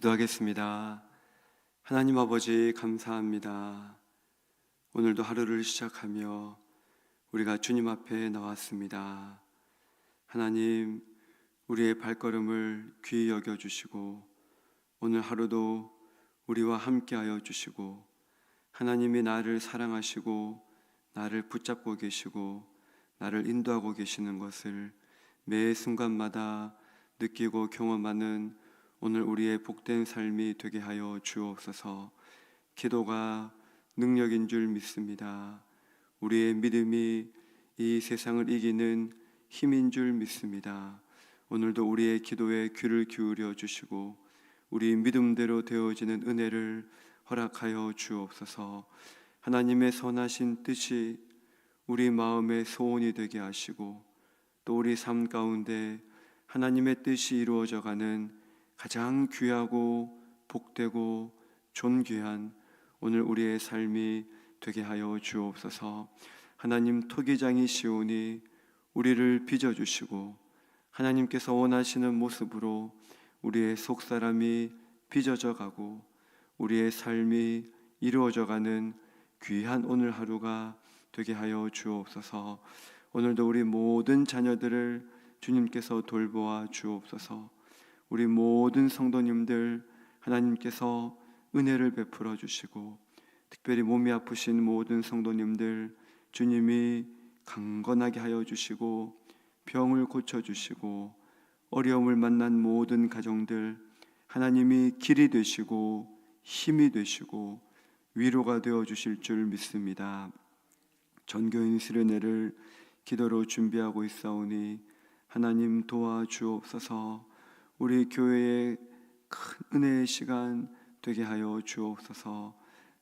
기도하겠습니다. 하나님 아버지 감사합니다. 오늘도 하루를 시작하며 우리가 주님 앞에 나왔습니다. 하나님, 우리의 발걸음을 귀히 여겨 주시고 오늘 하루도 우리와 함께하여 주시고 하나님이 나를 사랑하시고 나를 붙잡고 계시고 나를 인도하고 계시는 것을 매 순간마다 느끼고 경험하는 오늘 우리의 복된 삶이 되게 하여 주옵소서. 기도가 능력인 줄 믿습니다. 우리의 믿음이 이 세상을 이기는 힘인 줄 믿습니다. 오늘도 우리의 기도에 귀를 기울여 주시고 우리 믿음대로 되어지는 은혜를 허락하여 주옵소서. 하나님의 선하신 뜻이 우리 마음의 소원이 되게 하시고 또 우리 삶 가운데 하나님의 뜻이 이루어져 가는 가장 귀하고 복되고 존귀한 오늘 우리의 삶이 되게 하여 주옵소서. 하나님 토기장이 시오니 우리를 빚어 주시고 하나님께서 원하시는 모습으로 우리의 속 사람이 빚어져 가고 우리의 삶이 이루어져 가는 귀한 오늘 하루가 되게 하여 주옵소서. 오늘도 우리 모든 자녀들을 주님께서 돌보아 주옵소서. 우리 모든 성도님들 하나님께서 은혜를 베풀어 주시고 특별히 몸이 아프신 모든 성도님들 주님이 강건하게 하여 주시고 병을 고쳐 주시고 어려움을 만난 모든 가정들 하나님이 길이 되시고 힘이 되시고 위로가 되어 주실 줄 믿습니다. 전교인 수련회를 기도로 준비하고 있사오니 하나님 도와주옵소서. 우리 교회의 큰 은혜의 시간 되게 하여 주옵소서.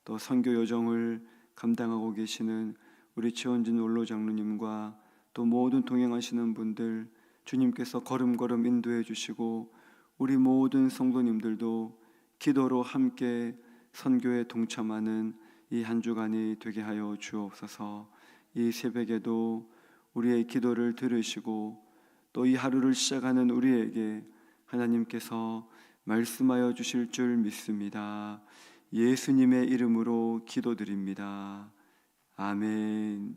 또 선교 여정을 감당하고 계시는 우리 최원진 원로 장로님과 또 모든 동행하시는 분들 주님께서 걸음걸음 인도해 주시고 우리 모든 성도님들도 기도로 함께 선교에 동참하는 이 한 주간이 되게 하여 주옵소서. 이 새벽에도 우리의 기도를 들으시고 또 이 하루를 시작하는 우리에게 하나님께서 말씀하여 주실 줄 믿습니다. 예수님의 이름으로 기도드립니다. 아멘.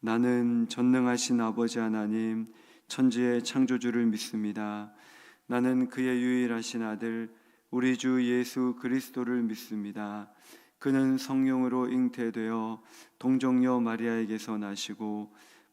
나는 전능하신 아버지 하나님, 천지의 창조주를 믿습니다. 나는 그의 유일하신 아들, 우리 주 예수 그리스도를 믿습니다. 그는 성령으로 잉태되어 동정녀 마리아에게서 나시고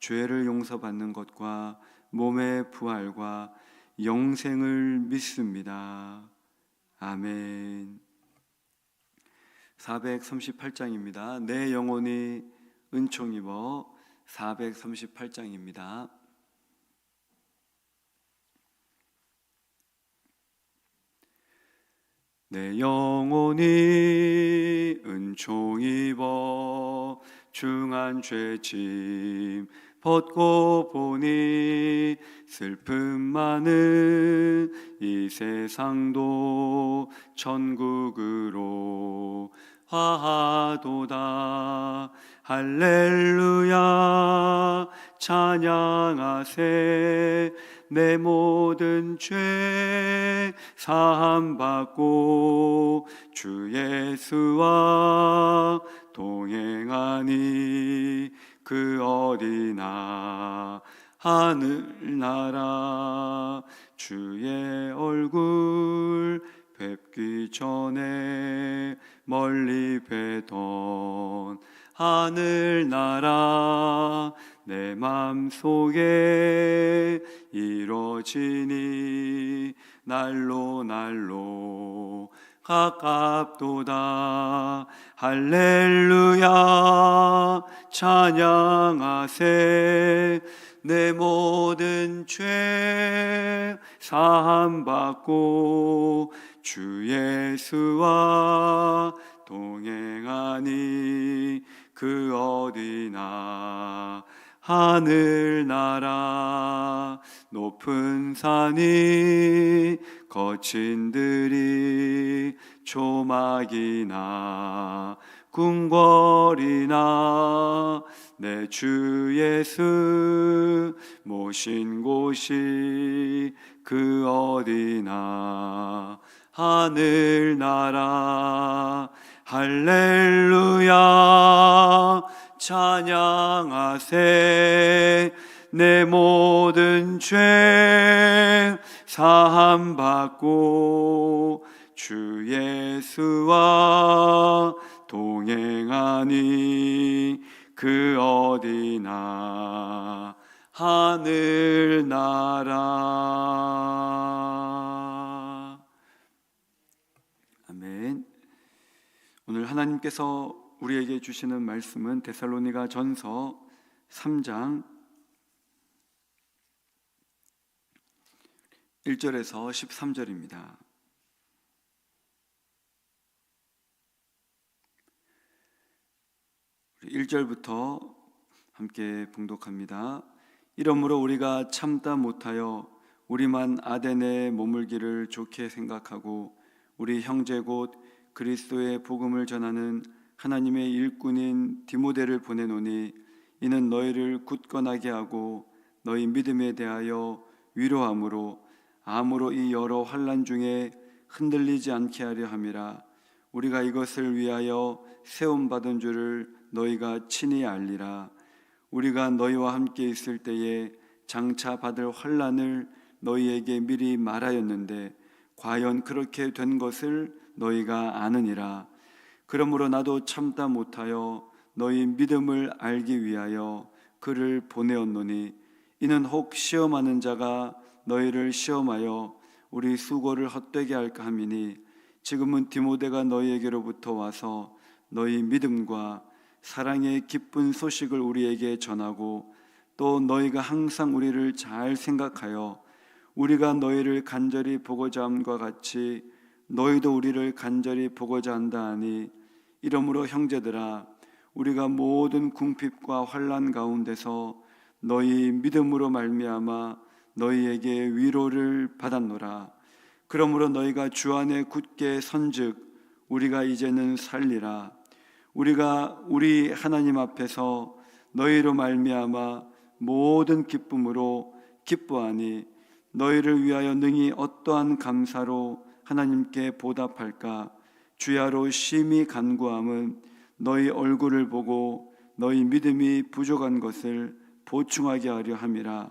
죄를 용서받는 것과 몸의 부활과 영생을 믿습니다. 아멘. 438장입니다. 내 영혼이 은총 입어 438장입니다. 내 영혼이 은총 입어 중한 죄짐 벗고 보니 슬픔 많은 이 세상도 천국으로 화하도다. 할렐루야. 찬양하세. 내 모든 죄 사함 받고 주 예수와 동행하니 그 어디나 하늘나라 주의 얼굴 뵙기 전에 멀리 뵈던 하늘나라 내 맘속에 이뤄지니 날로 날로 가깝도다. 할렐루야. 찬양하세. 내 모든 죄 사함 받고 주 예수와 동행하니 그 어디나 하늘나라 높은 산이 거친 들이 조막이나 궁궐이나 내 주 예수 모신 곳이 그 어디나 하늘나라. 할렐루야. 찬양하세. 내 모든 죄 사함 받고 주 예수와 동행하니 그 어디나 하늘 나라 아멘. 오늘 하나님께서 우리에게 주시는 말씀은 데살로니가 전서 3장 1절에서 13절입니다. 우리 1절부터 함께 봉독합니다. 이러므로 우리가 참다 못하여 우리만 아덴에 머물기를 좋게 생각하고 우리 형제 곧 그리스도의 복음을 전하는 하나님의 일꾼인 디모데를 보내노니 이는 너희를 굳건하게 하고 너희 믿음에 대하여 위로함으로 암으로 이 여러 환란 중에 흔들리지 않게 하려 함이라. 우리가 이것을 위하여 세움 받은 줄을 너희가 친히 알리라. 우리가 너희와 함께 있을 때에 장차 받을 환란을 너희에게 미리 말하였는데 과연 그렇게 된 것을 너희가 아느니라. 그러므로 나도 참다 못하여 너희 믿음을 알기 위하여 그를 보내었노니 이는 혹 시험하는 자가 너희를 시험하여 우리 수고를 헛되게 할까 함이니 지금은 디모데가 너희에게로부터 와서 너희 믿음과 사랑의 기쁜 소식을 우리에게 전하고 또 너희가 항상 우리를 잘 생각하여 우리가 너희를 간절히 보고자 함과 같이 너희도 우리를 간절히 보고자 한다 하니 이러므로 형제들아 우리가 모든 궁핍과 환란 가운데서 너희 믿음으로 말미암아 너희에게 위로를 받았노라. 그러므로 너희가 주 안에 굳게 선즉 우리가 이제는 살리라. 우리가 우리 하나님 앞에서 너희로 말미암아 모든 기쁨으로 기뻐하니 너희를 위하여 능히 어떠한 감사로 하나님께 보답할까? 주야로 심히 간구함은 너희 얼굴을 보고 너희 믿음이 부족한 것을 보충하게 하려 함이라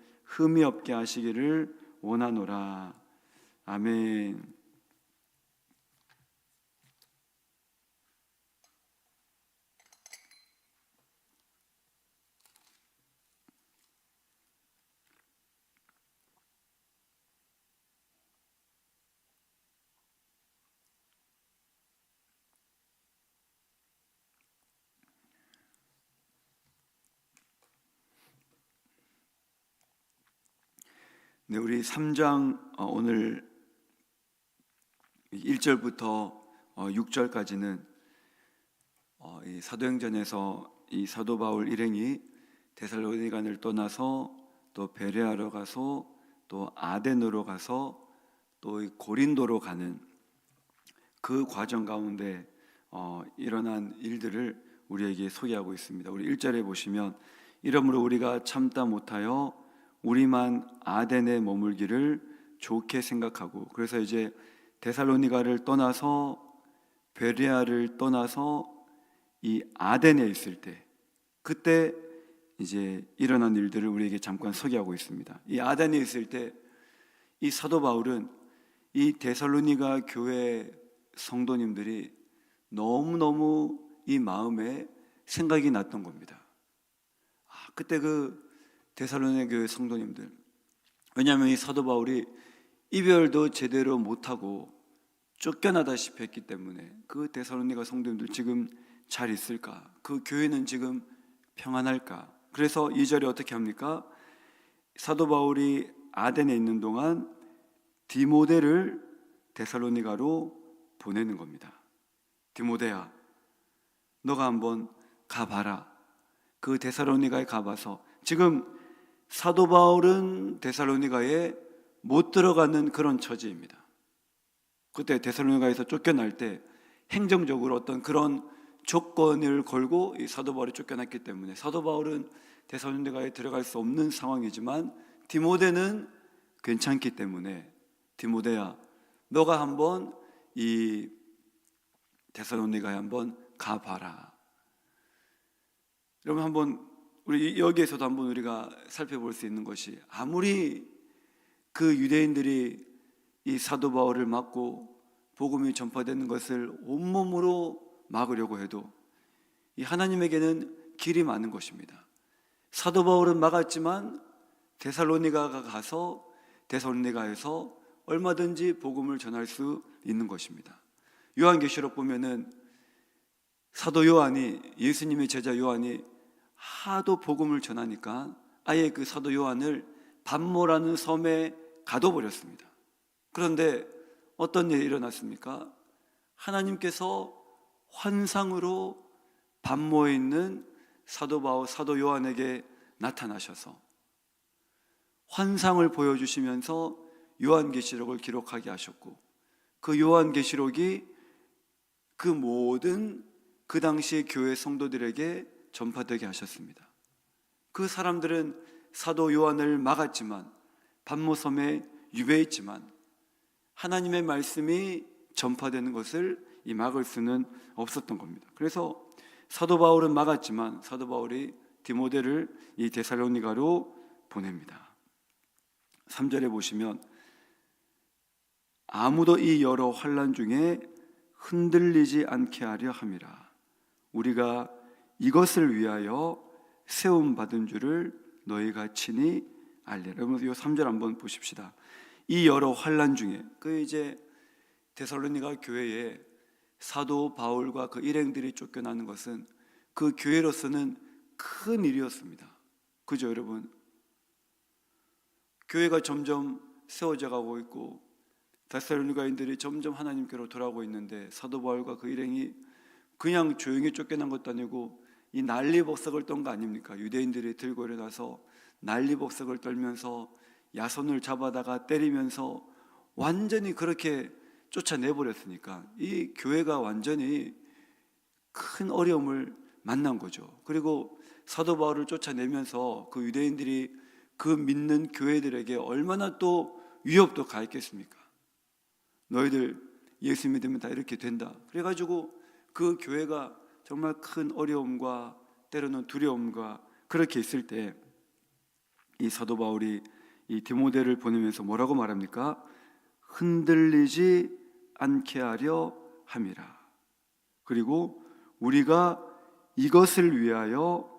흠이 없게 하시기를 원하노라. 아멘. 네, 우리 3장 어, 오늘 1절부터 6절까지는 어, 이 사도행전에서 이 사도 바울 일행이 데살로니가를 떠나서 또 베레아로 가서 또 아덴으로 가서 또 고린도로 가는 그 과정 가운데 어, 일어난 일들을 우리에게 소개하고 있습니다. 우리 1절에 보시면 이러므로 우리가 참다 못하여 우리만 아덴에 머물기를 좋게 생각하고 그래서 이제 데살로니가를 떠나서 베레아를 떠나서 이 아덴에 있을 때 그때 이제 일어난 일들을 우리에게 잠깐 소개하고 있습니다. 이 아덴에 있을 때 이 사도 바울은 이 데살로니가 교회 성도님들이 너무너무 이 마음에 생각이 났던 겁니다. 아, 그때 그 데살로니 교회 성도님들 왜냐하면 이 사도 바울이 이별도 제대로 못하고 쫓겨나다시피 했기 때문에 그 데살로니가 성도님들 지금 잘 있을까? 그 교회는 지금 평안할까? 그래서 2절에 어떻게 합니까? 사도 바울이 아덴에 있는 동안 디모데를 데살로니가로 보내는 겁니다. 디모데야, 너가 한번 가봐라. 그 데살로니가에 가봐서 지금 사도 바울은 데살로니가에 못 들어가는 그런 처지입니다. 그때 데살로니가에서 쫓겨날 때 행정적으로 어떤 그런 조건을 걸고 이 사도 바울이 쫓겨났기 때문에 사도 바울은 데살로니가에 들어갈 수 없는 상황이지만 디모데는 괜찮기 때문에 디모데야 너가 한번 이 데살로니가에 한번 가봐라. 여러분 한번 우리 여기에서도 한번 우리가 살펴볼 수 있는 것이 아무리 그 유대인들이 이 사도 바울을 막고 복음이 전파되는 것을 온몸으로 막으려고 해도 이 하나님에게는 길이 많은 것입니다. 사도 바울은 막았지만 데살로니가가 가서 데살로니가에서 얼마든지 복음을 전할 수 있는 것입니다. 요한계시록 보면은 사도 요한이 예수님의 제자 요한이 하도 복음을 전하니까 아예 그 사도 요한을 반모라는 섬에 가둬버렸습니다. 그런데 어떤 일이 일어났습니까? 하나님께서 환상으로 반모에 있는 사도 바울 사도 요한에게 나타나셔서 환상을 보여주시면서 요한계시록을 기록하게 하셨고 그 요한계시록이 그 모든 그 당시 교회 성도들에게 전파되게 하셨습니다. 그 사람들은 사도 요한을 막았지만 반모섬에 유배했지만 하나님의 말씀이 전파되는 것을 이 막을 수는 없었던 겁니다. 그래서 사도 바울은 막았지만 사도 바울이 디모데를 이 데살로니가로 보냅니다. 3절에 보시면 아무도 이 여러 환란 중에 흔들리지 않게 하려 함이라. 우리가 이것을 위하여 세움 받은 줄을 너희가 친히 알리라. 여러분 이 3절 한번 보십시다. 이 여러 환란 중에 그 이제 데살로니가 교회에 사도 바울과 그 일행들이 쫓겨나는 것은 그 교회로서는 큰 일이었습니다. 그죠, 여러분? 교회가 점점 세워져 가고 있고 데살로니가인들이 점점 하나님께로 돌아오고 있는데 사도 바울과 그 일행이 그냥 조용히 쫓겨난 것도 아니고 이 난리법석을 떤 거 아닙니까? 유대인들이 들고 일어나서 난리법석을 떨면서 야손을 잡아다가 때리면서 완전히 그렇게 쫓아내 버렸으니까 이 교회가 완전히 큰 어려움을 만난 거죠. 그리고 사도 바울을 쫓아내면서 그 유대인들이 그 믿는 교회들에게 얼마나 또 위협도 가했겠습니까? 너희들 예수 믿으면 다 이렇게 된다. 그래가지고 그 교회가 정말 큰 어려움과 때로는 두려움과 그렇게 있을 때 이 사도 바울이 이 디모데를 보내면서 뭐라고 말합니까? 흔들리지 않게 하려 함이라. 그리고 우리가 이것을 위하여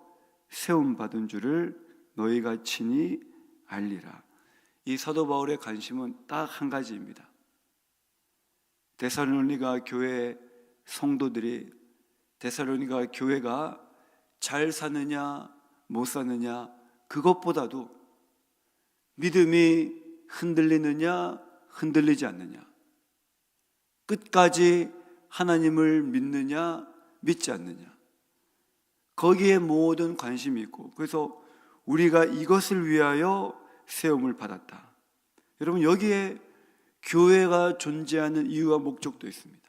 세움 받은 줄을 너희가 친히 알리라. 이 사도 바울의 관심은 딱 한 가지입니다. 데살로니가 교회 성도들이 데살로니가 교회가 잘 사느냐 못 사느냐 그것보다도 믿음이 흔들리느냐 흔들리지 않느냐 끝까지 하나님을 믿느냐 믿지 않느냐 거기에 모든 관심이 있고 그래서 우리가 이것을 위하여 세움을 받았다. 여러분 여기에 교회가 존재하는 이유와 목적도 있습니다.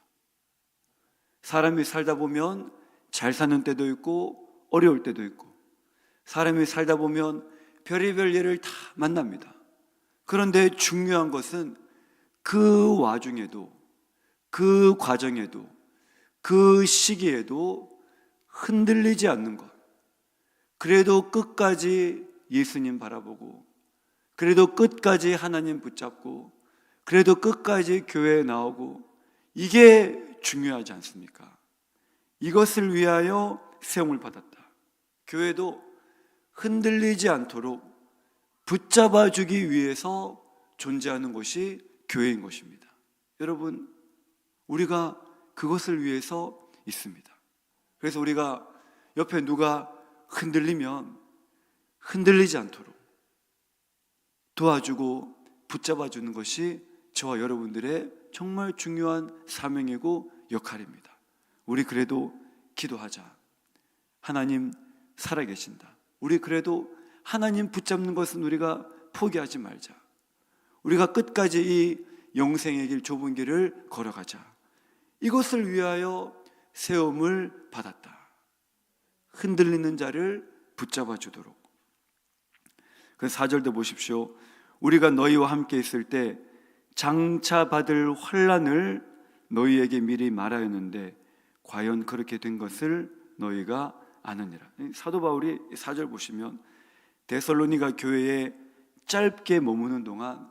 사람이 살다 보면 잘 사는 때도 있고 어려울 때도 있고 사람이 살다 보면 별의별 일을 다 만납니다. 그런데 중요한 것은 그 와중에도 그 과정에도 그 시기에도 흔들리지 않는 것. 그래도 끝까지 예수님 바라보고 그래도 끝까지 하나님 붙잡고 그래도 끝까지 교회에 나오고 이게 중요하지 않습니까? 이것을 위하여 세움을 받았다. 교회도 흔들리지 않도록 붙잡아 주기 위해서 존재하는 것이 교회인 것입니다. 여러분, 우리가 그것을 위해서 있습니다. 그래서 우리가 옆에 누가 흔들리면 흔들리지 않도록 도와주고 붙잡아 주는 것이 저와 여러분들의 정말 중요한 사명이고 역할입니다. 우리 그래도 기도하자. 하나님 살아계신다. 우리 그래도 하나님 붙잡는 것은 우리가 포기하지 말자. 우리가 끝까지 이 영생의 길 좁은 길을 걸어가자. 이것을 위하여 세움을 받았다. 흔들리는 자를 붙잡아 주도록. 그 4절도 보십시오. 우리가 너희와 함께 있을 때 장차 받을 환란을 너희에게 미리 말하였는데 과연 그렇게 된 것을 너희가 아느니라. 사도 바울이 4절 보시면 데살로니가 교회에 짧게 머무는 동안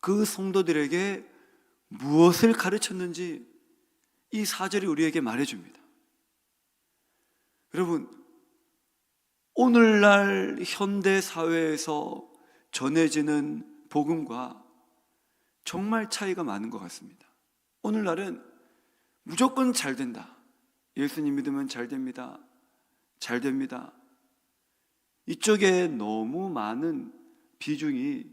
그 성도들에게 무엇을 가르쳤는지 이 4절이 우리에게 말해 줍니다. 여러분, 오늘날 현대 사회에서 전해지는 복음과 정말 차이가 많은 것 같습니다. 오늘날은 무조건 잘 된다. 예수님 믿으면 잘 됩니다. 잘 됩니다. 이쪽에 너무 많은 비중이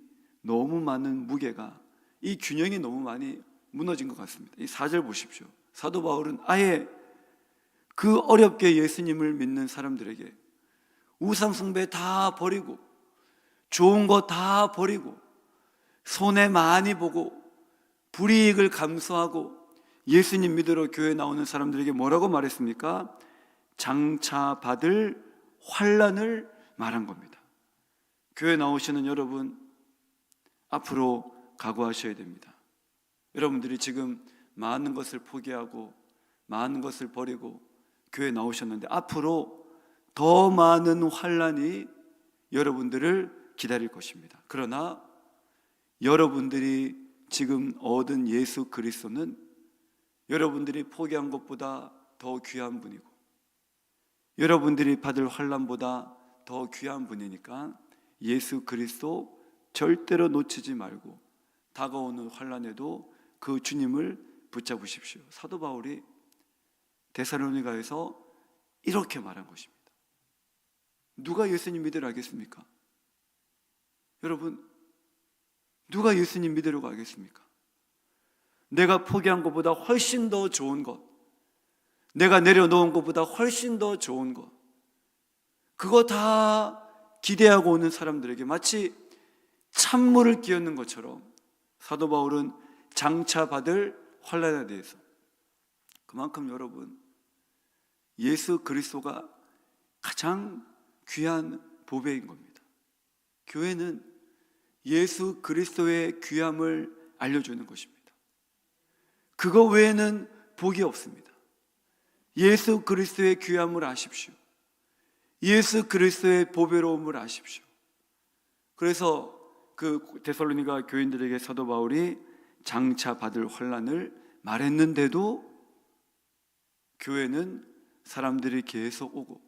너무 많은 무게가 이 균형이 너무 많이 무너진 것 같습니다. 이 4절 보십시오. 사도 바울은 아예 그 어렵게 예수님을 믿는 사람들에게 우상숭배 다 버리고 좋은 거 다 버리고 손해 많이 보고 불이익을 감수하고 예수님 믿으러 교회 나오는 사람들에게 뭐라고 말했습니까? 장차 받을 환란을 말한 겁니다. 교회 나오시는 여러분 앞으로 각오하셔야 됩니다. 여러분들이 지금 많은 것을 포기하고 많은 것을 버리고 교회 나오셨는데 앞으로 더 많은 환란이 여러분들을 기다릴 것입니다. 그러나 여러분들이 지금 얻은 예수 그리스도는 여러분들이 포기한 것보다 더 귀한 분이고 여러분들이 받을 환란보다 더 귀한 분이니까 예수 그리스도 절대로 놓치지 말고 다가오는 환란에도 그 주님을 붙잡으십시오. 사도 바울이 데살로니가에서 이렇게 말한 것입니다. 누가 예수님 믿으러 가겠습니까? 여러분, 누가 예수님 믿으러 가겠습니까? 내가 포기한 것보다 훨씬 더 좋은 것, 내가 내려놓은 것보다 훨씬 더 좋은 것, 그거 다 기대하고 오는 사람들에게 마치 찬물을 끼얹는 것처럼 사도 바울은 장차 받을 환란에 대해서 그만큼 여러분 예수 그리스도가 가장 귀한 보배인 겁니다. 교회는 예수 그리스도의 귀함을 알려주는 것입니다. 그거 외에는 복이 없습니다. 예수 그리스도의 귀함을 아십시오. 예수 그리스도의 보배로움을 아십시오. 그래서 그 데살로니가 교인들에게 사도 바울이 장차 받을 환란을 말했는데도 교회는 사람들이 계속 오고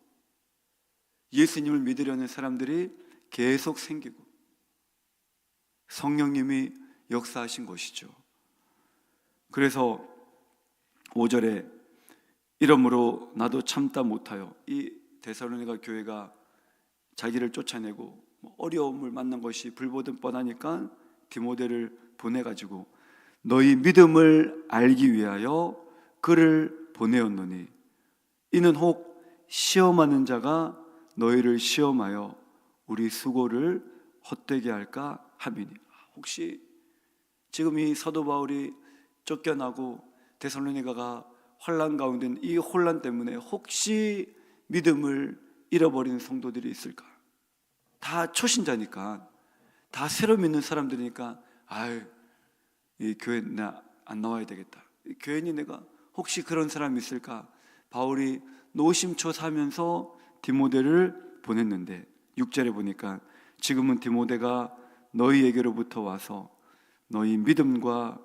예수님을 믿으려는 사람들이 계속 생기고 성령님이 역사하신 것이죠. 그래서 5절에 이러므로 나도 참다 못하여 이 데살로니가 교회가 자기를 쫓아내고 뭐 어려움을 만난 것이 불보듯 뻔하니까 디모데를 보내가지고 너희 믿음을 알기 위하여 그를 보내었노니 이는 혹 시험하는 자가 너희를 시험하여 우리 수고를 헛되게 할까 함이니 혹시 지금 이 사도 바울이 쫓겨나고 데살로니가가 환란 가운데 이 혼란 때문에 혹시 믿음을 잃어버리는 성도들이 있을까? 다 초신자니까 다 새로 믿는 사람들이니까 아유 이 교회 나 안 나와야 되겠다. 교회니 내가 혹시 그런 사람이 있을까? 바울이 노심초사하면서 디모데를 보냈는데 6절에 보니까 지금은 디모데가 너희에게로부터 와서 너희 믿음과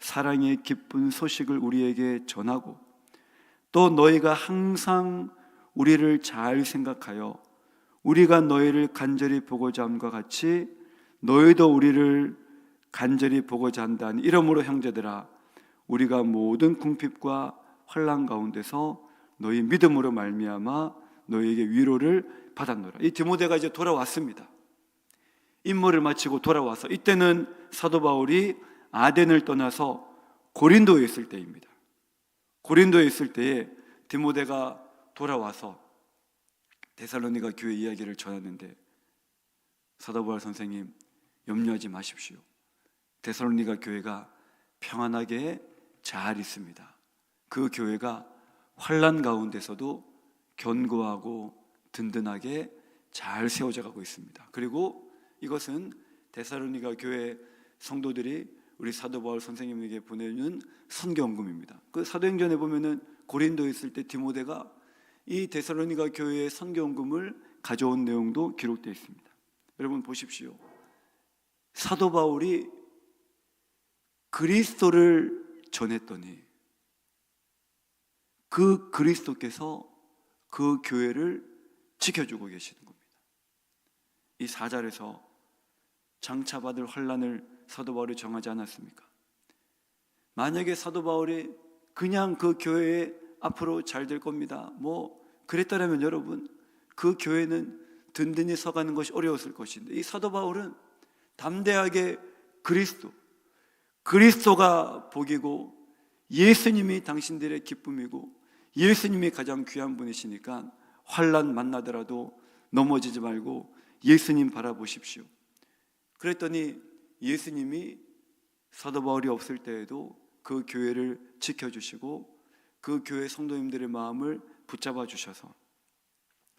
사랑의 기쁜 소식을 우리에게 전하고 또 너희가 항상 우리를 잘 생각하여 우리가 너희를 간절히 보고자 함과 같이 너희도 우리를 간절히 보고자 한다는 이러므로 형제들아 우리가 모든 궁핍과 환란 가운데서 너희 믿음으로 말미암아 너희에게 위로를 받았노라. 이 디모데가 이제 돌아왔습니다. 임무를 마치고 돌아와서 이때는 사도 바울이 아덴을 떠나서 고린도에 있을 때입니다. 고린도에 있을 때에 디모데가 돌아와서 데살로니가 교회 이야기를 전했는데 사도 바울 선생님 염려하지 마십시오. 데살로니가 교회가 평안하게 잘 있습니다. 그 교회가 환란 가운데서도 견고하고 든든하게 잘 세워져 가고 있습니다. 그리고 이것은 데살로니가 교회 성도들이 우리 사도 바울 선생님에게 보내는 선교원금입니다. 그 사도행전에 보면은 고린도에 있을 때 디모데가 이 데살로니가 교회의 선교원금을 가져온 내용도 기록되어 있습니다. 여러분 보십시오. 사도 바울이 그리스도를 전했더니 그 그리스도께서 그 교회를 지켜주고 계시는 겁니다. 이 사절에서 장차받을 환란을 사도 바울이 정하지 않았습니까? 만약에 사도 바울이 그냥 그 교회에 앞으로 잘 될 겁니다. 뭐 그랬다면 여러분 그 교회는 든든히 서가는 것이 어려웠을 것인데 이 사도 바울은 담대하게 그리스도 그리스도가 복이고 예수님이 당신들의 기쁨이고 예수님이 가장 귀한 분이시니까 환란 만나더라도 넘어지지 말고 예수님 바라보십시오. 그랬더니 예수님이 사도 바울이 없을 때에도 그 교회를 지켜주시고 그 교회 성도님들의 마음을 붙잡아 주셔서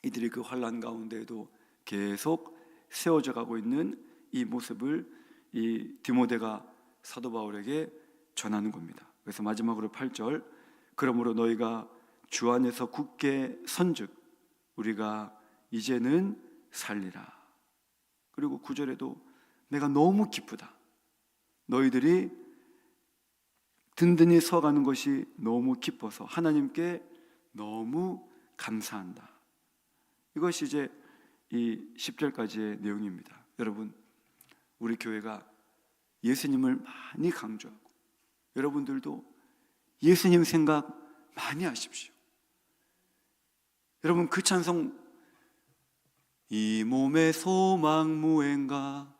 이들이 그 환란 가운데에도 계속 세워져 가고 있는 이 모습을 이 디모데가 사도 바울에게 전하는 겁니다. 그래서 마지막으로 8절 그러므로 너희가 주 안에서 굳게 선즉 우리가 이제는 살리라. 그리고 9절에도 내가 너무 기쁘다. 너희들이 든든히 서가는 것이 너무 기뻐서 하나님께 너무 감사한다. 이것이 이제 이 10절까지의 내용입니다. 여러분, 우리 교회가 예수님을 많이 강조하고 여러분들도 예수님 생각 많이 하십시오. 여러분 그 찬송 이 몸의 소망 무행가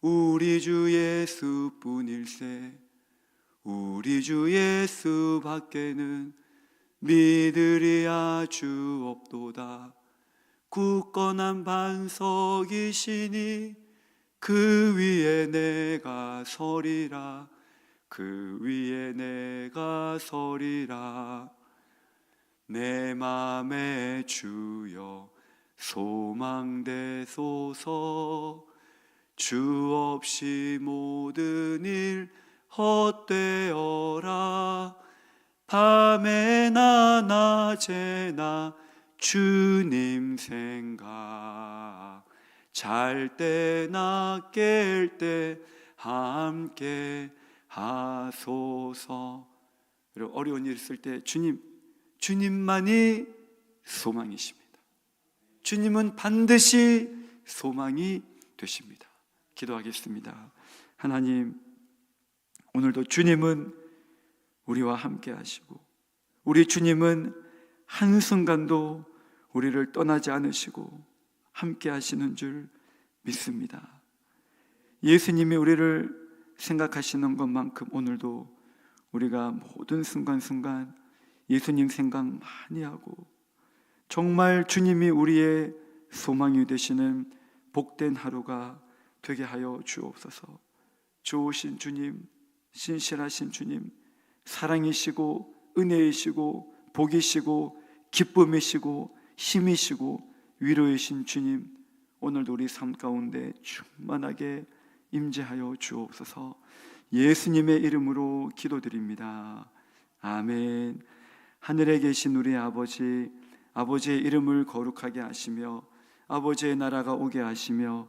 우리 주 예수뿐일세. 우리 주 예수 밖에는 믿으리 아주 없도다. 굳건한 반석이시니 그 위에 내가 서리라. 그 위에 내가 서리라. 내 맘에 주여 소망되소서 주 없이 모든 일 헛되어라 밤에나 낮에나 주님 생각 잘 때나 깰 때 함께 하소서 어려운 일 있을 때 주님 주님만이 소망이십니다. 주님은 반드시 소망이 되십니다. 기도하겠습니다. 하나님, 오늘도 주님은 우리와 함께 하시고, 우리 주님은 한순간도 우리를 떠나지 않으시고, 함께 하시는 줄 믿습니다. 예수님이 우리를 생각하시는 것만큼 오늘도 우리가 모든 순간순간 예수님 생각 많이 하고 정말 주님이 우리의 소망이 되시는 복된 하루가 되게 하여 주옵소서. 좋으신 주님, 신실하신 주님, 사랑이시고 은혜이시고 복이시고 기쁨이시고 힘이시고 위로이신 주님, 오늘도 우리 삶 가운데 충만하게 임재하여 주옵소서. 예수님의 이름으로 기도드립니다. 아멘. 하늘에 계신 우리 아버지, 아버지의 이름을 거룩하게 하시며 아버지의 나라가 오게 하시며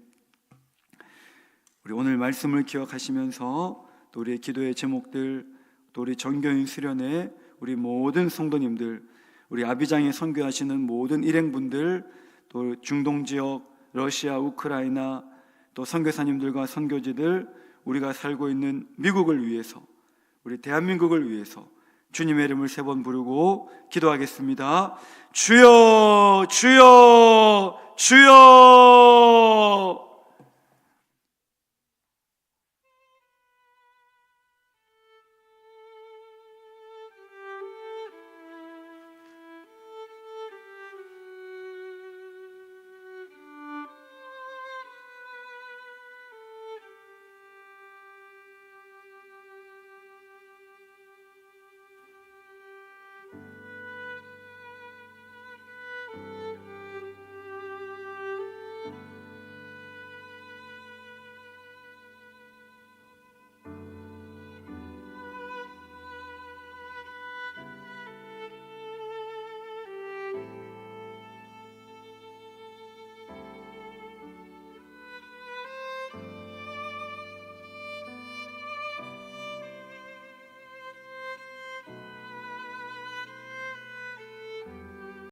우리 오늘 말씀을 기억하시면서 또 우리의 기도의 제목들, 또 우리 정교인 수련회, 우리 모든 성도님들, 우리 아비장에 선교하시는 모든 일행분들, 또 중동 지역, 러시아, 우크라이나, 또 선교사님들과 선교지들, 우리가 살고 있는 미국을 위해서, 우리 대한민국을 위해서 주님의 이름을 세 번 부르고 기도하겠습니다. 주여, 주여, 주여!